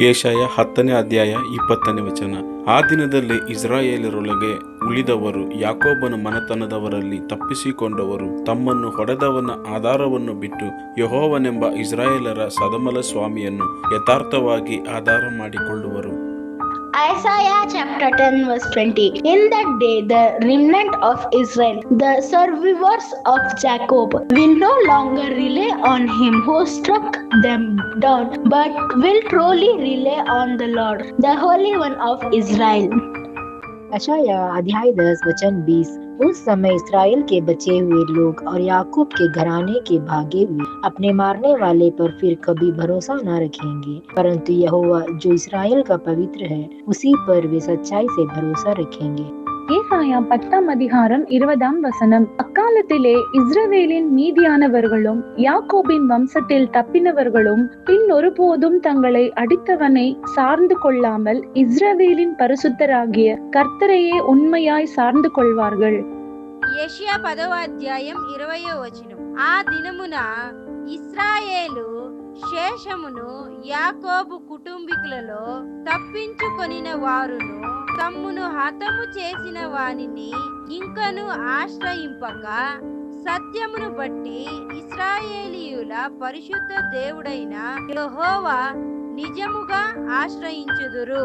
ಏಷಯ ಹತ್ತನೇ ಅಧ್ಯಾಯ ಇಪ್ಪತ್ತನೇ ವಚನ. ಆ ದಿನದಲ್ಲಿ ಇಸ್ರಾಯೇಲರೊಳಗೆ ಉಳಿದವರು ಯಾಕೋಬನ ಮನತನದವರಲ್ಲಿ ತಪ್ಪಿಸಿಕೊಂಡವರು ತಮ್ಮನ್ನು ಹೊಡೆದವನ ಆಧಾರವನ್ನು ಬಿಟ್ಟು ಯಹೋವನೆಂಬ ಇಸ್ರಾಯೇಲರ ಸದಮಲ ಸ್ವಾಮಿಯನ್ನು ಯಥಾರ್ಥವಾಗಿ ಆಧಾರ ಮಾಡಿಕೊಳ್ಳುವರು Isaiah chapter 10 verse 20 In that day the remnant of Israel the survivors of Jacob will no longer rely on him who struck them down but will truly rely on the Lord the Holy One of Israel अशाया अध्याय दस वचन बीस उस समय Israel के बचे हुए लोग और याकूब के घराने के भागे हुए अपने मारने वाले पर फिर कभी भरोसा न रखेंगे। परंतु यहोवा, जो इसराइल का पवित्र है, उसी पर वे सच्चाई से भरोसा रखेंगे। ஏசாயா பத்தாம் அதிகாரம் இருபதாம் வசனம் அக்காலத்திலே இஸ்ரவேலின் மீதியானவர்களும் யாக்கோபின் வம்சத்தில் தப்பினவர்களும் பின் ஒருபோதும் தங்களை அடித்தவனை சார்ந்து கொள்ளாமல் இஸ்ரவேலின் பரிசுத்தராகிய கர்த்தரையே உண்மையாய் சார்ந்து கொள்வார்கள் యెషయా పదవ అధ్యాయం ఇరవయో వచనం ఆ దినమున ఇస్రాయేలు శేషమును యాకోబు కుటుంబీకులలో తప్పించుకొనిన వారును తమ్మును హతము చేసిన వానిని ఇంకను ఆశ్రయింపక సత్యమును బట్టి ఇస్రాయేలీయుల పరిశుద్ధ దేవుడైన యహోవా నిజముగా ఆశ్రయించుదురు.